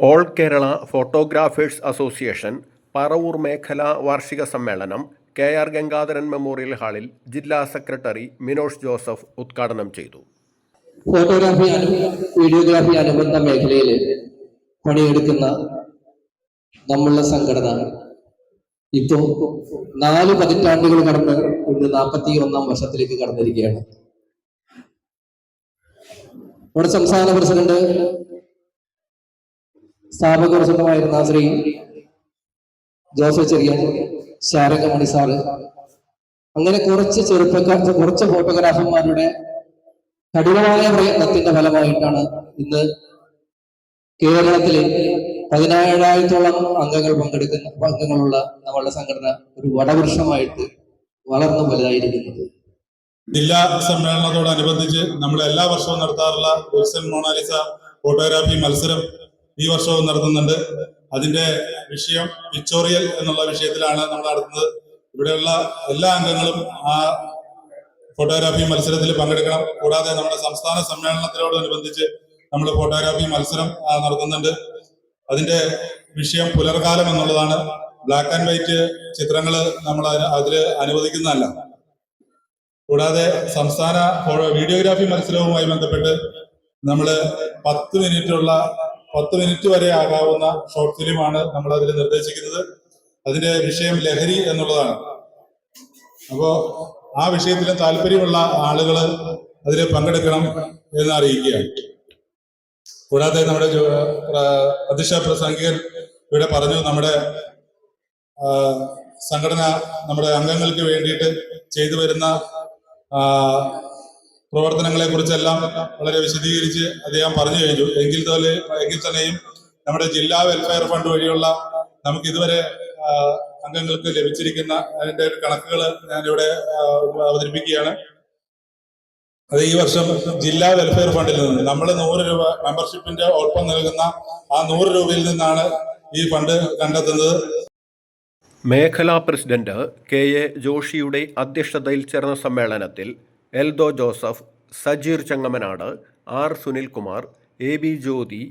All Kerala photographers association Paravur മേഖലാ വാർഷിക സമ്മേളനം കെ ആർ ഗംഗാധരൻ മെമ്മോറിയൽ ഹാളിൽ ജില്ലാ സെക്രട്ടറി മിനോഷ് ജോസഫ് ഉദ്ഘാടനം ചെയ്തു. ഫോട്ടോഗ്രാഫി വീഡിയോഗ്രാഫി അനുബന്ധ മേഖലയിൽ പണിയെടുക്കുന്ന നമ്മളുടെ സംഘടന ഇപ്പോ നാല് പതിറ്റാണ്ടുകൾ കടന്ന് ഒരു നാൽപ്പത്തി ഒന്നാം വർഷത്തിലേക്ക് കടന്നിരിക്കുകയാണ്. നമ്മുടെ സംസ്ഥാന പ്രസിഡന്റ് സ്ഥാപക പ്രസിഡന്റുമായിരുന്ന ശ്രീ ജോസഫ് ചെറിയൻ ശാരംഗമണി സാറ്. അങ്ങനെ കുറച്ച് ചെറുപ്പക്കാർ കുറച്ച് ഫോട്ടോഗ്രാഫർമാരുടെ കഠിനമായ പ്രയത്നത്തിന്റെ ഫലമായിട്ടാണ് ഇന്ന് കേരളത്തിലെ പതിനായിരത്തോളം അംഗങ്ങൾ പങ്കെടുക്കുന്ന അംഗങ്ങളുള്ള നമ്മളുടെ സംഘടന ഒരു വടവൃക്ഷമായിട്ട് വളർന്നു വലുതായിരിക്കുന്നത്. ജില്ലാ സമ്മേളനത്തോടനുബന്ധിച്ച് നമ്മൾ എല്ലാ വർഷവും നടത്താറുള്ള മോണാലിസ ഫോട്ടോഗ്രാഫി മത്സരം ഈ വർഷവും നടത്തുന്നുണ്ട്. അതിന്റെ വിഷയം പിക്ചോറിയൽ എന്നുള്ള വിഷയത്തിലാണ് നമ്മൾ നടത്തുന്നത്. ഇവിടെയുള്ള എല്ലാ അംഗങ്ങളും ആ ഫോട്ടോഗ്രാഫി മത്സരത്തിൽ പങ്കെടുക്കണം. കൂടാതെ നമ്മുടെ സംസ്ഥാന സമ്മേളനത്തിനോടനുബന്ധിച്ച് നമ്മൾ ഫോട്ടോഗ്രാഫി മത്സരം നടത്തുന്നുണ്ട്. അതിന്റെ വിഷയം പുലർകാലം എന്നുള്ളതാണ്. ബ്ലാക്ക് ആൻഡ് വൈറ്റ് ചിത്രങ്ങൾ നമ്മൾ അതിൽ അനുവദിക്കുന്നതല്ല. കൂടാതെ സംസ്ഥാന വീഡിയോഗ്രാഫി മത്സരവുമായി ബന്ധപ്പെട്ട് നമ്മൾ പത്ത് മിനിറ്റുള്ള പത്ത് മിനിറ്റ് വരെ ആകാവുന്ന ഷോർട്ട് ഫിലിമാണ് നമ്മൾ അതിൽ നിർദ്ദേശിക്കുന്നത്. അതിന്റെ വിഷയം ലഹരി എന്നുള്ളതാണ്. അപ്പോ ആ വിഷയത്തിൽ താല്പര്യമുള്ള ആളുകൾ അതിൽ പങ്കെടുക്കണം എന്ന് അറിയിക്കുകയാണ്. കൂടാതെ നമ്മുടെ അധ്യക്ഷ പ്രസംഗികൻ ഇവിടെ പറഞ്ഞു നമ്മുടെ സംഘടന നമ്മുടെ അംഗങ്ങൾക്ക് വേണ്ടിയിട്ട് ചെയ്തു വരുന്ന പ്രവർത്തനങ്ങളെ കുറിച്ചെല്ലാം വളരെ വിശദീകരിച്ച് അദ്ദേഹം പറഞ്ഞു കഴിഞ്ഞു. എങ്കിൽ തന്നെ എങ്കിൽ തന്നെയും നമ്മുടെ ജില്ലാ വെൽഫെയർ ഫണ്ട് വഴിയുള്ള നമുക്ക് ഇതുവരെ അംഗങ്ങൾക്ക് ലഭിച്ചിരിക്കുന്ന അതിന്റെ കണക്കുകൾ ഞാൻ ഇവിടെ അവതരിപ്പിക്കുകയാണ്. അത് ഈ വർഷം ജില്ലാ വെൽഫെയർ ഫണ്ടിൽ നിന്ന് നമ്മൾ നൂറ് രൂപ മെമ്പർഷിപ്പിന്റെ ഒപ്പം നൽകുന്ന ആ നൂറ് രൂപയിൽ നിന്നാണ് ഈ ഫണ്ട് കണ്ടെത്തുന്നത്. മേഖലാ പ്രസിഡന്റ് കെ എ ജോഷിയുടെ അധ്യക്ഷതയിൽ ചേർന്ന സമ്മേളനത്തിൽ Eldho Joseph Sajeer Chengamanad R Sunilkumar A B Jyothi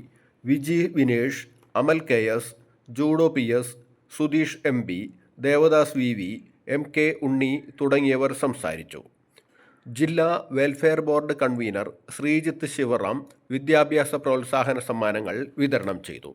Viji Vinesh Amal K S judo P S Sudheesh M P Devadas V V M K Unni തുടങ്ങിയവർ സംസാരിച്ചു. ജില്ലാ welfare board convener Sreejith Sivaram വിദ്യാഭ്യാസ പ്രോത്സാഹന സമ്മാനങ്ങൾ വിതരണം ചെയ്തു.